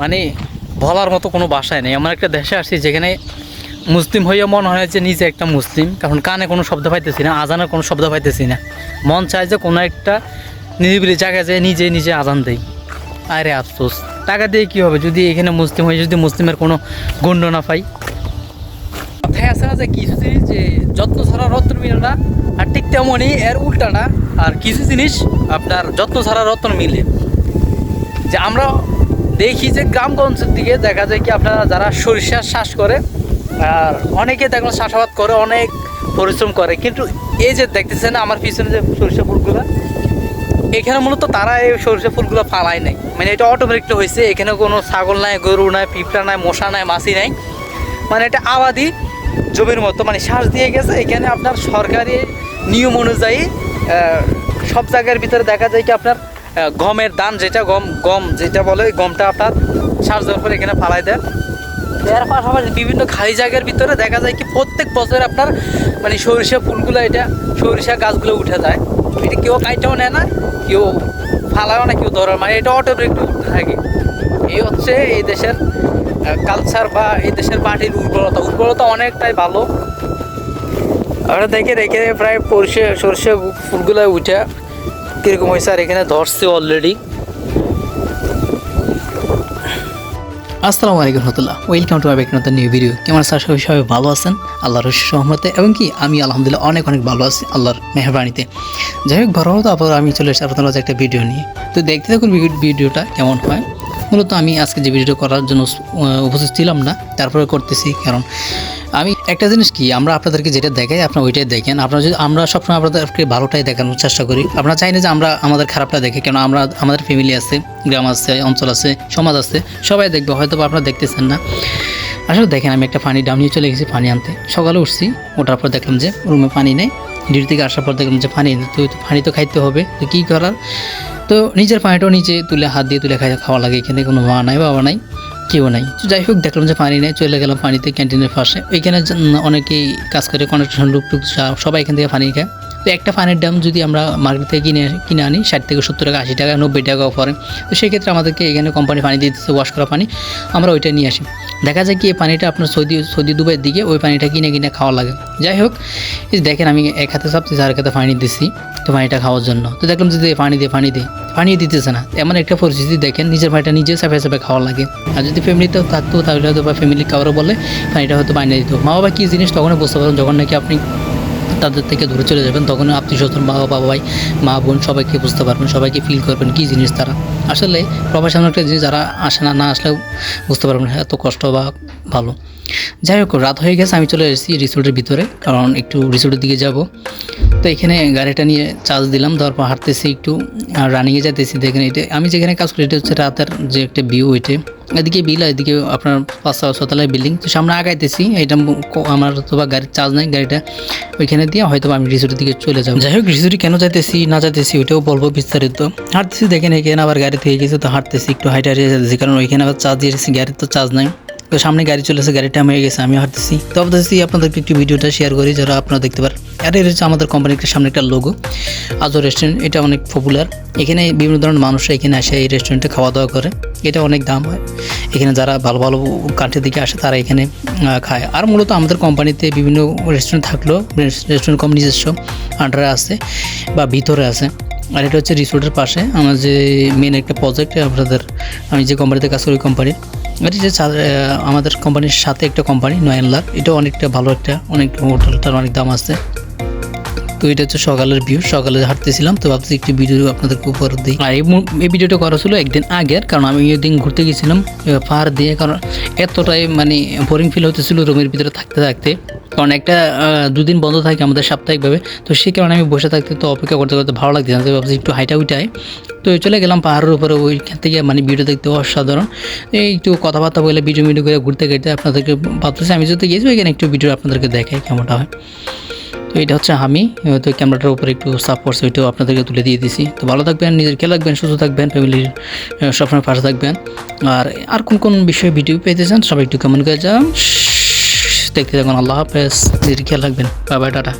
মানে বলার মতো কোনো ভাষায় নেই। এমন একটা দেশে আসছি যেখানে মুসলিম হইয়া মনে হয় যে নিজে একটা মুসলিম, কারণ কানে কোনো শব্দ পাইতেছি না, আজানের কোনো শব্দ পাইতেছি না। মন চায় যে কোনো একটা নিরিবিলি জায়গায় যেয়ে নিজে নিজে আজান দেই। আরে আফসোস, টাকা দিয়ে কী হবে? যদি এখানে মুসলিম হয়ে যদি মুসলিমের কোনো গণ্য না পাই। কথায় আছে না যে কিছু জিনিস যে যত্ন ছাড়া রত্ন মিলে না, আর ঠিক তেমনই এর উল্টাটা আর কিছু জিনিস আপনার যত্ন ছাড়া রত্ন মিলে। যে আমরা দেখি যে গ্রামগঞ্জের দিকে দেখা যায় কি আপনারা যারা সরিষার চাষ করে, আর অনেকে দেখলাম চাষাবাদ করে, অনেক পরিশ্রম করে। কিন্তু এই যে দেখতেছেন আমার পিছনে যে সরিষা ফুলগুলো, এখানে মূলত তারা এই সরিষা ফুলগুলো ফালায় নাই। মানে এটা অটোমেটিকটা হয়েছে, এখানে কোনো ছাগল নাই, গরু নাই, পিঁপড়া নাই, মশা নাই, মাছি নাই। মানে এটা আবাদি জমির মতো মানে শ্বাস দিয়ে গেছে। এখানে আপনার সরকারি নিয়ম অনুযায়ী সব জায়গার ভিতরে দেখা যায় কি আপনার গমের দান যেটা, গম গম যেটা বলে গমটা আপনার শ্বাস দেওয়ার পরে এখানে ফালাই দেয় এর পাশাপাশি বিভিন্ন খালি জায়গার ভিতরে দেখা যায় কি প্রত্যেক বছর আপনার মানে সরিষা ফুলগুলো এটা, সরিষা গাছগুলো উঠে যায়। এটা কেউ কাইটাও নেয় না, কেউ ফালাও না, কেউ ধরার মানে এটা অটোমেটিক উঠতে থাকে। এই হচ্ছে এই দেশের কালচার বা এই দেশের মাটির উর্বরতা। উর্বরতা অনেকটাই ভালো। আমরা দেখে রেখে প্রায় সরষে সরষে ফুলগুলো উঠে। কীরকম হয়েছে আর এখানে ধরছে অলরেডি আসসালামু আলাইকুম রহমতুল্লাহ। ওয়েলকাম টু ব্যাক নতুন নিউ ভিডিও কেমন স্যার সবাই সবাই ভালো আছেন। আল্লাহর সহমতে এবং কি, আমি আলহামদুলিল্লাহ অনেক অনেক ভালো আছি আল্লাহর মেহরবানিতে। যাই হোক ভালো হতো আবার আমি চলে এসেছি আপনার একটা ভিডিও নিয়ে। তো দেখতে থাকুন ভিডিওটা কেমন হয়। মূলত আমি আজকে যে ভিডিওটা করার জন্য উপস্থিত ছিলাম না, তারপরে করতেছি। কারণ আমি একটা জিনিস কি, আমরা আপনাদেরকে যেটা দেখাই, আপনারা ওইটাই দেখেন। আপনারা যদি আমরা সবসময় আপনাদেরকে ভালোটাই দেখানোর চেষ্টা করি। আপনারা চাই না যে আমরা আমাদের খারাপটা দেখে, কেন আমরা আমাদের ফ্যামিলি আছে, গ্রাম আছে, অঞ্চল আছে, সমাজ আছে, সবাই দেখবে। হয়তো আপনারা দেখতেছেন না। আসলে দেখেন, আমি একটা পানি ডাউন নিয়ে চলে গেছি পানি আনতে। সকালে উঠছি, ওঠার পর দেখলাম যে রুমে পানি নেই। ডিউটি থেকে আসার পর দেখলাম যে পানি তো পানি তো খাইতে হবে। তো কী করার? তো নিজের পানিটাও নিচে তুলে হাত দিয়ে তুলে খাই খাওয়া লাগে, এখানে কোনো মা নাই, বাবা নাই, কেউ নাই। যাই হোক, দেখলাম যে পানি নেই, চলে গেলাম পানিতে ক্যান্টিনের পাশে। ওইখানে অনেকেই কাজ করে কনেকশন লোক টুক সবাই এখান থেকে পানি খায়। তো একটা পানির দাম যদি আমরা মার্কেট থেকে কিনে কিনে আনি, ষাট থেকে সত্তর টাকা, আশি টাকা, নব্বই টাকাও পরে। তো সেক্ষেত্রে আমাদেরকে এখানে কোম্পানি পানি দিয়ে দিচ্ছে ওয়াশ করা পানি। আমরা ওইটা নিয়ে আসি। দেখা যায় কি, এই পানিটা আপনার সৌদি সৌদি দুবাইয়ের দিকে, ওই পানিটা কিনে কিনে খাওয়া লাগে। যাই হোক দেখেন আমি এক হাতে চাপতেছি আর হাতে পানি দিচ্ছি তো পানিটা খাওয়ার জন্য। তো দেখলাম যে পানি দিয়ে পানি দিয়ে পানি দিতেছে না। এমন একটা পরিস্থিতি দেখেন, নিজের পানিটা নিজে চাপে চাপে খাওয়া লাগে। আর যদি ফ্যামিলিতে থাকতো, তাহলে হয়তো বা ফ্যামিলি কারও বলে পানিটা হয়তো বানিয়ে দিত। মা বাবা কী জিনিস তখনই বুঝতে পারেন যখন নাকি আপনি তাদের থেকে দূরে চলে যাবেন, তখন আপনি স্বজন মা বাবা, ভাই, মা, বোন সবাইকে বুঝতে পারবেন, সবাইকে ফিল করবেন কী জিনিস তারা। আসলে এমন একটা জিনিস যারা আসে না না আসলেও বুঝতে পারবেন এত কষ্ট বা ভালো। যাই হোক রাত হয়ে গেছে, আমি চলে এসেছি রিসোর্টের ভিতরে, কারণ একটু রিসোর্টের দিকে যাব। তো এখানে গাড়িটা নিয়ে চার্জ দিলাম পর হাঁটতেছি একটু রানিংয়ে যাইতেছি, দেখেন এটা, আমি যেখানে কাজ করি, এটা হচ্ছে রাতের যে একটা ভিউ ওইটে। এদিকে বিল, এদিকে আপনার পাঁচটা ছতলায় বিল্ডিং তো সামনে আগাইতেছি, এটা আমার তো বা গাড়ির চার্জ নাই, গাড়িটা ওইখানে দিয়ে হয়তো আমি রিসোর্টের দিকে চলে যাব। যাই হোক রিসোর্টে কেন যাইতেছি, না যাইতেছি, ওইটাও বলব বিস্তারিত। হাঁটতেছি, দেখেন এখানে আবার গাড়ি থেকে গেছে, তো হাঁটতেছি, একটু হাইটে হারিয়ে যাচ্ছি কারণ ওইখানে আবার চার্জ দিয়েছি, গাড়ির তো চার্জ নাই। তো সামনে গাড়ি চলেছে গাড়িটা হয়ে গেছে, আমি হাঁটতেছি। তো ভাবতেছি আপনাদেরকে একটি ভিডিওটা শেয়ার করি, যারা আপনারা দেখতে পারেন। আর এটা হচ্ছে আমাদের কোম্পানির সামনে একটা লোগো আজও রেস্টুরেন্ট এটা অনেক পপুলার এখানে বিভিন্ন ধরনের মানুষরা এখানে আসে, এই রেস্টুরেন্টে খাওয়া দাওয়া করে। এটা অনেক দাম হয়। এখানে যারা ভালো ভালো কান্ট্রি থেকে আসে, তারা এখানে খায়। আর মূলত আমাদের কোম্পানিতে বিভিন্ন রেস্টুরেন্ট থাকলেও রেস্টুরেন্ট কম নিজস্ব আন্ডারে আছে বা ভিতরে আছে। আর এটা হচ্ছে রিসোর্টের পাশে। আমার যে মেন একটা প্রজেক্ট আপনাদের, আমি যে কোম্পানিতে কাজ করি কোম্পানির এটা যে আমাদের কোম্পানির সাথে একটা কোম্পানি নয়ন লাখ এটা অনেকটা ভালো একটা, অনেক হোটেলটার অনেক দাম আছে। তো এটা হচ্ছে সকালের ভিউ সকালে হাঁটতেছিলাম, তো ভাবছি একটু ভিডিও আপনাদেরকে উপর দিই। আর এই ভিডিওটা করা ছিল একদিন আগের, কারণ আমি ওই দিন ঘুরতে গেছিলাম পাহাড় দিয়ে, কারণ এতটাই মানে বোরিং ফিল হতেছিল রুমের ভিতরে থাকতে থাকতে। কারণ একটা দুদিন বন্ধ থাকে আমাদের সাপ্তাহিকভাবে, তো সেই কারণে আমি বসে থাকতে তো অপেক্ষা করতে করতে ভালো লাগছে না, তো ভাবছি একটু হাইটা উঠাই। তো চলে গেলাম পাহাড়ের উপরে, ওইখান থেকে মানে ভিডিও দেখতে অসাধারণ। এই একটু কথাবার্তা বলে ভিডিও ভিডিও করে ঘুরতে ঘুরতে আপনাদেরকে ভাবতেছি, আমি যদি গেছি, ওইখানে একটু ভিডিও আপনাদেরকে দেখাই কেমনটা হয়। তো এটা হচ্ছে আমি। তো ক্যামেরাটার উপরে একটু সাপ করছে ওইটাও আপনাদেরকে তুলে দিয়ে দিছি। তো ভালো থাকবেন, নিজের খেয়াল রাখবেন, সুস্থ থাকবেন, ফ্যামিলির সবসময় পাশে থাকবেন। আর আর কোন কোন বিষয়ে ভিডিও পেতে চান, সবাই একটু কমেন্ট করে যান দেখতে থাকুন, আল্লাহ হাফেজ, নিজের খেয়াল রাখবেন। বাবা টাটা।